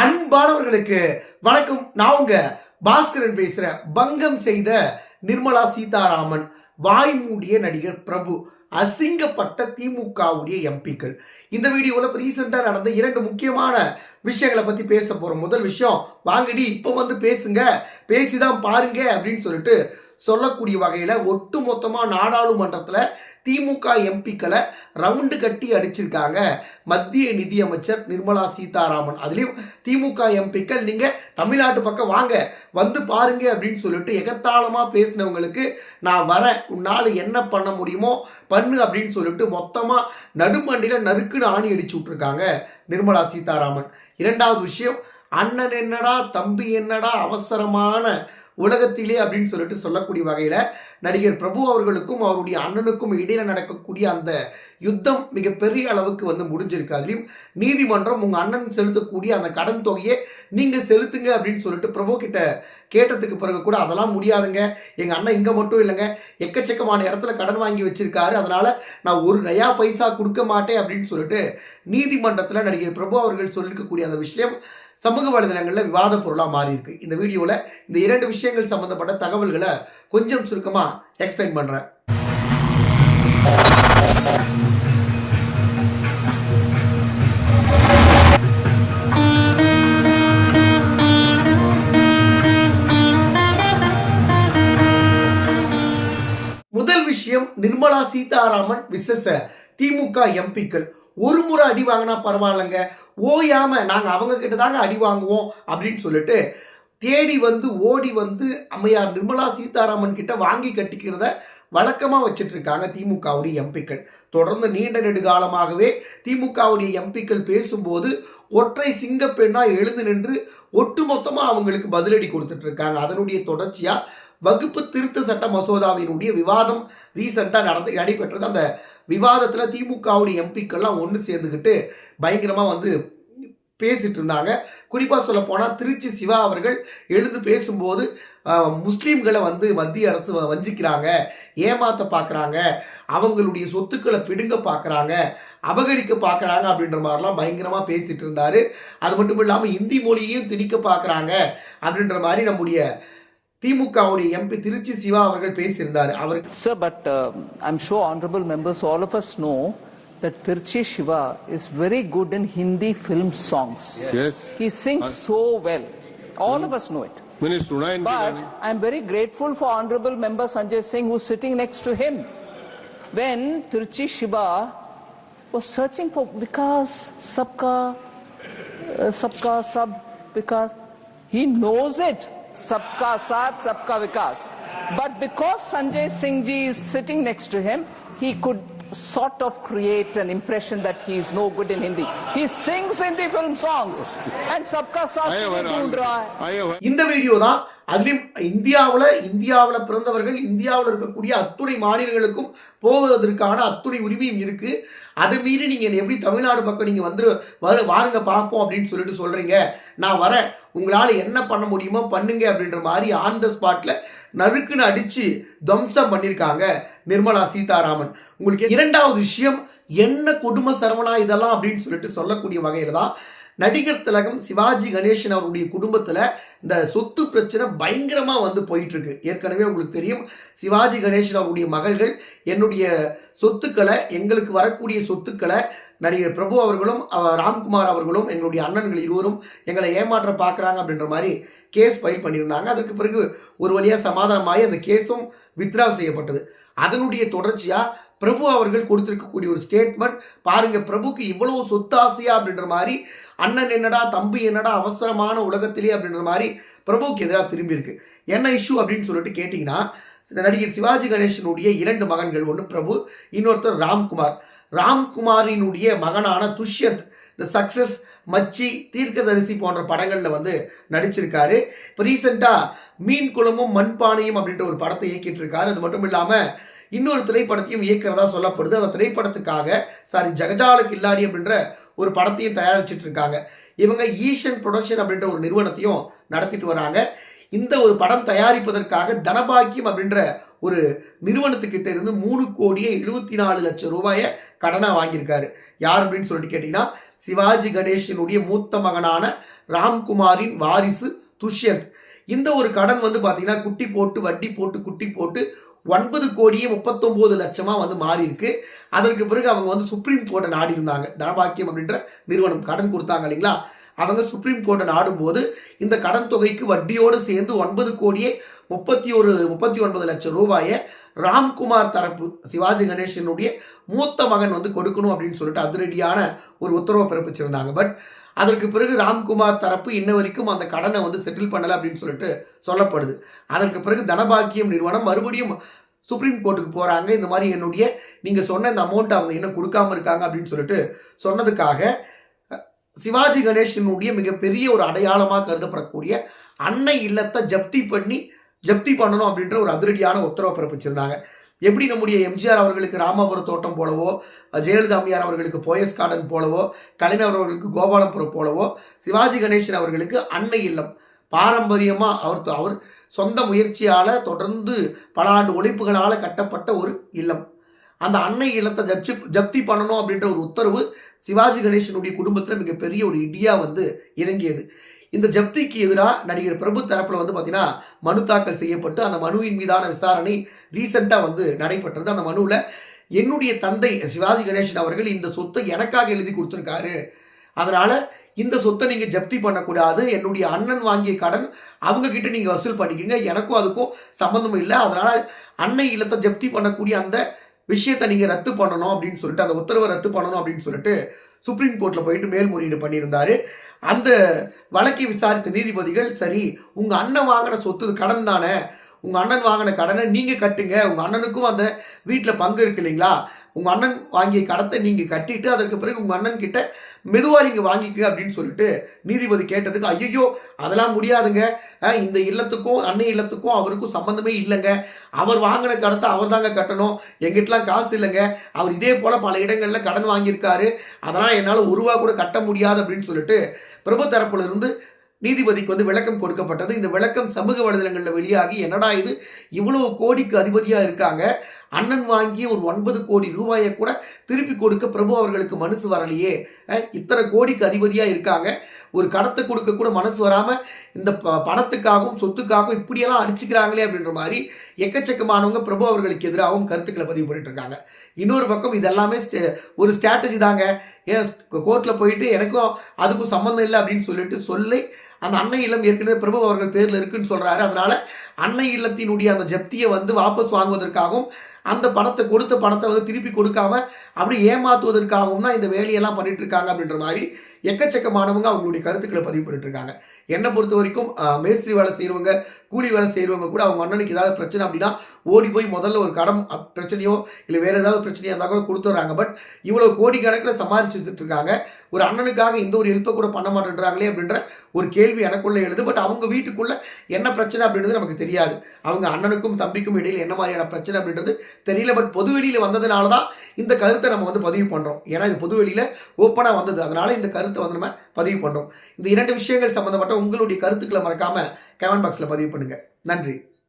அன்பானவர்களுக்கு வணக்கம். நான் உங்க பாஸ்கரன் பேசுறேன் பங்கம் செய்த நிர்மலா சீதாராமன் வாய் மூடிய நடிகர் பிரபு அசிங்கப்பட்ட திமுகவுடைய எம்பிக்கள். இந்த வீடியோவில் ரீசெண்டாக நடந்த இரண்டு முக்கியமான விஷயங்களை பற்றி பேச போகிறோம் முதல் விஷயம் வாங்கடி இப்போ வந்து பேசுங்க பேசி தான் பாருங்க அப்படின்னு சொல்லிட்டு சொல்லக்கூடிய வகையில் ஒட்டு மொத்தமாக நாடாளுமன்றத்தில் திமுக எம்பிக்களை ரவுண்டு கட்டி அடிச்சிருக்காங்க. மத்திய நிதியமைச்சர் நிர்மலா சீதாராமன். அதுலேயும் திமுக எம்பிக்கள் நீங்கள் தமிழ்நாட்டு பக்கம் வாங்க வந்து பாருங்க அப்படின்னு சொல்லிட்டு எகத்தாளமாக பேசினவங்களுக்கு நான் வரேன். உன்னால் என்ன பண்ண முடியுமோ பண்ணு அப்படின்னு சொல்லிட்டு மொத்தமாக நடுமண்டியில் நறுக்குன்னு ஆணி அடிச்சு விட்ருக்காங்க நிர்மலா சீதாராமன். இரண்டாவது விஷயம் அண்ணன் என்னடா தம்பி என்னடா அவசரமான உலகத்திலே அப்படின்னு சொல்லிட்டு சொல்லக்கூடிய வகையில் நடிகர் பிரபு அவர்களுக்கும் அவருடைய அண்ணனுக்கும் இடையில நடக்கக்கூடிய அந்த யுத்தம் மிகப்பெரிய அளவுக்கு வந்து முடிஞ்சிருக்கு. அதுலேயும் நீதிமன்றம் உங்கள் அண்ணன் செலுத்தக்கூடிய அந்த கடன் தொகையை நீங்கள் செலுத்துங்க அப்படின்னு சொல்லிட்டு பிரபு கிட்ட கேட்டதுக்கு பிறகு கூட அதெல்லாம் முடியாதுங்க. எங்கள் அண்ணன் இங்கே மட்டும் இல்லைங்க. எக்கச்சக்கமான இடத்துல கடன் வாங்கி வச்சிருக்காரு. அதனால நான் ஒரு நயா பைசா கொடுக்க மாட்டேன் அப்படின்னு சொல்லிட்டு நீதிமன்றத்தில் நடிகர் பிரபு அவர்கள் சொல்லியிருக்கக்கூடிய அந்த விஷயம் சமூக வலைதளங்களில் விவாத பொருளாக மாறி இருக்கு இந்த வீடியோவில் இந்த இரண்டு விஷயங்கள் சம்மந்தப்பட்ட தகவல்களை கொஞ்சம் சுருக்கமாக எக்ஸ்பிளைன் பண்ணுறேன் முதல் விஷயம் நிர்மலா சீதாராமன் விசேஷ திமுக எம்பிக்கள் ஒரு முறை அடி வாங்கினா பரவாயில்லைங்க. ஓயாமல் நாங்கள் அவங்கக்கிட்ட தாங்க அடி வாங்குவோம் அப்படின்னு சொல்லிட்டு தேடி வந்து ஓடி வந்து அம்மையார் நிர்மலா சீதாராமன் கிட்ட வாங்கி கட்டிக்கிறத வழக்கமாக வச்சிட்ருக்காங்க திமுகவுடைய எம்பிக்கள். தொடர்ந்து நீண்ட நெடுகாலமாகவே திமுகவுடைய எம்பிக்கள் பேசும்போது ஒற்றை சிங்கப்பெண்ணாக எழுந்து நின்று ஒட்டுமொத்தமாக அவங்களுக்கு பதிலடி கொடுத்துட்ருக்காங்க அதனுடைய தொடர்ச்சியாக வகுப்பு திருத்த சட்ட மசோதாவினுடைய விவாதம் ரீசெண்டாக நடந்து நடைபெற்றது. அந்த விவாதத்தில் திமுகவுடைய எம்பிக்கள்லாம் ஒன்று சேர்ந்துக்கிட்டு பயங்கரமாக வந்து பேசிட்டு இருந்தாங்க குறிப்பாக சொல்ல போனால் திருச்சி சிவா அவர்கள் எழுந்து பேசும்போது முஸ்லீம்களை வந்து மத்திய அரசு வ- வஞ்சிக்கிறாங்க ஏமாத்த பார்க்குறாங்க அவங்களுடைய சொத்துக்களை பிடுங்க பார்க்குறாங்க அபகரிக்க பார்க்குறாங்க அப்படின்ற மாதிரிலாம் பயங்கரமாக பேசிகிட்டு இருந்தார் அது மட்டும் இல்லாமல் இந்தி மொழியையும் திணிக்க பார்க்குறாங்க அப்படின்ற மாதிரி நம்முடைய திமுகவுடைய எம்பி திருச்சி சிவா அவர்கள் பேசியிருந்தார் um, members, sir but I'm sure honourable members all of us know that Tirchi Shiva is very good in Hindi film songs. Yes. He sings so well. All of us know it. But I'm very grateful for Honorable Member Sanjay Singh who's sitting next to him. When Tirchi Shiva was searching for Vikas, Sabka, uh, Sabka, Sab, Vikas, he knows it. सबका साथ, सबका विकास। But because Sanjay Singh ji is sitting next to him he could sort of create an impression that he is no good in Hindi. He sings Hindi film songs. And sabka saath இந்த video தான் அதுலயும் இந்தியாவில் இந்தியாவில் பிறந்தவர்கள் இந்தியாவில் இருக்கக்கூடிய அத்துணை மாநிலங்களுக்கும் போவதற்கான அத்துணை உரிமையும் இருக்கு. அதை மீறி நீங்க எப்படி தமிழ்நாடு பக்கம் நீங்க வந்து வரு வாருங்க பார்ப்போம் அப்படின்னு சொல்லிட்டு சொல்றீங்க. நான் வரேன். உங்களால என்ன பண்ண முடியுமோ பண்ணுங்க அப்படின்ற மாதிரி ஆன் த ஸ்பாட்ல நறுக்குன்னு அடித்து துவம்சம் பண்ணியிருக்காங்க நிர்மலா சீதாராமன். உங்களுக்கு இரண்டாவது விஷயம் என்ன குடும்ப சரவணா இதெல்லாம் அப்படின்னு சொல்லிட்டு சொல்லக்கூடிய வகையில் தான் நடிகர் திலகம் சிவாஜி கணேசன் அவருடைய குடும்பத்தில் இந்த சொத்து பிரச்சனை பயங்கரமாக வந்து போயிட்டுருக்கு. ஏற்கனவே உங்களுக்கு தெரியும் சிவாஜி கணேசன் அவருடைய மகள்கள் என்னுடைய சொத்துக்களை எங்களுக்கு வரக்கூடிய சொத்துக்களை நடிகர் பிரபு அவர்களும் ராம்குமார் அவர்களும் எங்களுடைய அண்ணன்கள் இருவரும் எங்களை ஏமாற்ற பார்க்குறாங்க அப்படின்ற மாதிரி கேஸ் ஃபைல் பண்ணியிருந்தாங்க. அதற்கு பிறகு ஒரு வழியாக சமாதானமாகி அந்த கேஸும் வித்ரா செய்யப்பட்டது. அதனுடைய தொடர்ச்சியாக பிரபு அவர்கள் கொடுத்துருக்கக்கூடிய ஒரு ஸ்டேட்மெண்ட் பாருங்க பிரபுக்கு இவ்வளவு சொத்தாசையா அப்படின்ற மாதிரி அண்ணன் என்னடா தம்பி என்னடா அவசரமான உலகத்திலே அப்படின்ற மாதிரி பிரபுவுக்கு எதிராக திரும்பி இருக்கு என்ன இஷ்யூ அப்படின்னு சொல்லிட்டு கேட்டிங்கன்னா நடிகர் சிவாஜி கணேசனுடைய இரண்டு மகன்கள் ஒன்று பிரபு இன்னொருத்தர் ராம்குமார். ராம்குமாரினுடைய மகனான துஷ்யந்த் இந்த சக்சஸ் மச்சி தீர்க்கதரிசி போன்ற படங்களில் வந்து நடிச்சிருக்காரு. இப்போ ரீசெண்டாக மீன் குளமும் மண்பானையும் அப்படின்ற ஒரு படத்தை இயக்கிட்டு இருக்காரு அது மட்டும் இல்லாமல் இன்னொரு திரைப்படத்தையும் இயக்கிறதா சொல்லப்படுது. அந்த திரைப்படத்துக்காக சாரி ஜகஜால கில்லாடி அப்படின்ற ஒரு படத்தையும் தயாரிச்சிட்டு இருக்காங்க இவங்க ஈஷன் ப்ரொடக்ஷன் அப்படின்ற ஒரு நிறுவனத்தையும் நடத்திட்டு வராங்க. இந்த ஒரு படம் தயாரிப்பதற்காக தனபாக்கியம் அப்படின்ற ஒரு நிறுவனத்துக்கிட்ட இருந்து மூணு கோடியே எழுபத்தி நாலு லட்சம் ரூபாயை கடனாக வாங்கியிருக்காரு. யார் அப்படின்னு சொல்லிட்டு கேட்டிங்கன்னா சிவாஜி கணேஷனுடைய மூத்த மகனான ராம்குமாரின் வாரிசு துஷ்யந்த். இந்த ஒரு கடன் வந்து பார்த்தீங்கன்னா குட்டி போட்டு வட்டி போட்டு குட்டி போட்டு ஒன்பது கோடியே முப்பத்தொம்போது லட்சமாக வந்து மாறி இருக்கு அதற்கு பிறகு அவங்க வந்து சுப்ரீம் கோர்ட்டை நாடி இருந்தாங்க தனபாக்கியம் அப்படின்ற நிறுவனம் கடன் கொடுத்தாங்க இல்லைங்களா? அவங்க சுப்ரீம் கோர்ட்டை நாடும்போது இந்த கடன் தொகைக்கு வட்டியோடு சேர்ந்து ஒன்பது கோடியே முப்பத்தி ஒரு முப்பத்தி ஒன்பது லட்சம் ரூபாயை ராம்குமார் தரப்பு சிவாஜி கணேசனுடைய மூத்த மகன் வந்து கொடுக்கணும் அப்படின்னு சொல்லிட்டு அதிரடியான ஒரு உத்தரவை பிறப்பிச்சிருந்தாங்க. பட் அதற்கு பிறகு ராம்குமார் தரப்பு இன்ன வரைக்கும் அந்த கடனை வந்து செட்டில் பண்ணலை அப்படின்னு சொல்லிட்டு சொல்லப்படுது. அதற்கு பிறகு தனபாக்கியம் நிறுவனம் மறுபடியும் சுப்ரீம் கோர்ட்டுக்கு போகிறாங்க இந்த மாதிரி என்னுடைய நீங்கள் சொன்ன இந்த அமௌண்ட் அவங்க இன்னும் கொடுக்காம இருக்காங்க அப்படின்னு சொல்லிட்டு சொன்னதுக்காக சிவாஜி கணேசனுடைய மிகப்பெரிய ஒரு அடையாளமாக கருதப்படக்கூடிய அன்னை இல்லத்தை ஜப்தி பண்ணி ஜப்தி பண்ணணும் அப்படின்ற ஒரு அதிரடியான உத்தரவை பிறப்பிச்சிருந்தாங்க. எப்படி நம்முடைய எம்ஜிஆர் அவர்களுக்கு ராமாபுரம் தோட்டம் போலவோ ஜெயலலிதா அம்மையார் அவர்களுக்கு போயஸ் கார்டன் போலவோ கலைஞர் அவர்களுக்கு கோபாலபுரம் போலவோ சிவாஜி கணேசன் அவர்களுக்கு அன்னை இல்லம். பாரம்பரியமாக அவர் அவர் சொந்த முயற்சியால் தொடர்ந்து பல ஆண்டு உழைப்புகளால் கட்டப்பட்ட ஒரு இல்லம். அந்த அன்னை இல்லத்தை ஜப்தி ஜப்தி பண்ணணும் அப்படின்ற ஒரு உத்தரவு சிவாஜி கணேசனுடைய குடும்பத்தில் மிகப்பெரிய ஒரு இடியா வந்து இறங்கியது. இந்த ஜப்திக்கு எதிராக நடிகர் பிரபு தரப்பில் வந்து பார்த்தீங்கன்னா மனு தாக்கல் செய்யப்பட்டு அந்த மனுவின் மீதான விசாரணை ரீசெண்டாக வந்து நடைபெற்றது. அந்த மனுவில் என்னுடைய தந்தை சிவாஜி கணேசன் அவர்கள் இந்த சொத்தை எனக்காக எழுதி கொடுத்துருக்காரு. அதனால் இந்த சொத்தை நீங்கள் ஜப்தி பண்ணக்கூடாது. என்னுடைய அண்ணன் வாங்கிய கடன் அவங்கக்கிட்ட நீங்கள் வசூல் பண்ணிக்கங்க எனக்கும் அதுக்கும் சம்மந்தம் இல்லை. அதனால் அன்னை இல்லத்தை ஜப்தி பண்ணக்கூடிய அந்த விஷயத்தை நீங்கள் ரத்து பண்ணணும் அப்படின்னு சொல்லிட்டு அந்த உத்தரவை ரத்து பண்ணணும் அப்படின்னு சொல்லிட்டு சுப்ரீம் கோர்ட்டில் போயிட்டு மேல்முறையீடு பண்ணியிருந்தார். அந்த வழக்கை விசாரித்த நீதிபதிகள் சரி உங்கள் அண்ணன் வாங்கின சொத்து கடன் தானே உங்கள் அண்ணன் வாங்கின கடனை நீங்கள் கட்டுங்க உங்கள் அண்ணனுக்கும் அந்த வீட்டில் பங்கு இருக்கு இல்லைங்களா உங்கள் அண்ணன் வாங்கிய கடத்தை நீங்கள் கட்டிட்டு அதற்கு பிறகு உங்கள் அண்ணன் கிட்ட மெதுவாக நீங்கள் வாங்கிக்க அப்படின்னு சொல்லிட்டு நீதிபதி கேட்டதுக்கு ஐயோ அதெல்லாம் முடியாதுங்க. இந்த இல்லத்துக்கும் அன்னை இல்லத்துக்கும் அவருக்கும் சம்பந்தமே இல்லைங்க. அவர் வாங்கின கடத்தை அவர் தாங்க கட்டணும். எங்கிட்டலாம் காசு இல்லைங்க. அவர் இதே போல் பல இடங்களில் கடன் வாங்கியிருக்காரு. அதெல்லாம் என்னால் ஒரு ரூபா கூட கட்ட முடியாது அப்படின்னு சொல்லிட்டு பிரபு தரப்புல இருந்து நீதிபதிக்கு வந்து விளக்கம் கொடுக்கப்பட்டது. இந்த விளக்கம் சமூக வலைதளங்களில் வெளியாகி என்னடா இது இவ்வளவு கோடிக்கு அதிபதியாக இருக்காங்க. அண்ணன் வாங்கிய ஒரு ஒன்பது கோடி ரூபாயை கூட திருப்பி கொடுக்க பிரபு அவர்களுக்கு மனசு வரலையே. இத்தனை கோடிக்கு அதிபதியாக இருக்காங்க. ஒரு கடத்தை கொடுக்க கூட மனசு வராமல் இந்த ப பணத்துக்காகவும் சொத்துக்காகவும் இப்படியெல்லாம் அடிச்சுக்கிறாங்களே அப்படின்ற மாதிரி எக்கச்சக்கமானவங்க பிரபு அவர்களுக்கு எதிராகவும் கருத்துக்களை பதிவு பண்ணிட்டு இருக்காங்க. இன்னொரு பக்கம் இதெல்லாமே ஒரு ஸ்ட்ராட்டஜி தாங்க. ஏன் கோர்ட்டில் போயிட்டு எனக்கும் அதுக்கும் சம்மந்தம் இல்லை அப்படின்னு சொல்லிட்டு சொல்லி அந்த அன்னை இல்லம் ஏற்கனவே பிரபு அவர்கள் பேரில் இருக்குன்னு சொல்கிறாரு அதனால அன்னை இல்லத்தினுடைய அந்த ஜப்தியை வந்து வாபஸ் வாங்குவதற்காகவும் அந்த பணத்தை கொடுத்த பணத்தை வந்து திருப்பி கொடுக்காம அப்படி ஏமாத்துவதற்காகவும் தான் இந்த வேலையெல்லாம் பண்ணிட்டு இருக்காங்க அப்படின்ற மாதிரி எக்கச்சக்கமானவங்க அவங்களுடைய கருத்துக்களை பதிவு பண்ணிட்டு இருக்காங்க என்னை பொறுத்த வரைக்கும் மேஸ்திரி வேலை செய்கிறவங்க கூலி வேலை செய்கிறவங்க கூட அவங்க அண்ணனுக்கு ஏதாவது பிரச்சனை அப்படின்னா ஓடி போய் முதல்ல ஒரு கடன் பிரச்சனையோ இல்லை வேறு ஏதாவது பிரச்சனையாக இருந்தால் கூட கொடுத்துட்றாங்க பட் இவ்வளோ கோடிக்கணக்கில் சமாளிச்சு வச்சுட்டு இருக்காங்க ஒரு அண்ணனுக்காக இந்த ஒரு ஹெல்ப்பை கூட பண்ண மாட்டேன்றாங்களே அப்படின்ற ஒரு கேள்வி எனக்குள்ளே எழுது. பட் அவங்க வீட்டுக்குள்ளே என்ன பிரச்சனை அப்படின்றது நமக்கு தெரியாது. அவங்க அண்ணனுக்கும் தம்பிக்கும் இடையில் என்ன மாதிரியான பிரச்சனை அப்படின்றது தெரியல. பட் பொதுவெளியில் வந்ததுனால தான் இந்த கருத்தை நம்ம வந்து பதிவு பண்ணுறோம் ஏன்னா இது பொதுவெளியில் ஓப்பனாக வந்தது. அதனால் இந்த கருத்து வந்து நம்ம பதிவு பண்ணுறோம் இந்த இரண்டு விஷயங்கள் சம்மந்தப்பட்ட உங்களுடைய கருத்துக்களை மறக்காம கமெண்ட் பாக்ஸில் பதிவு பண்ணுங்க. நன்றி.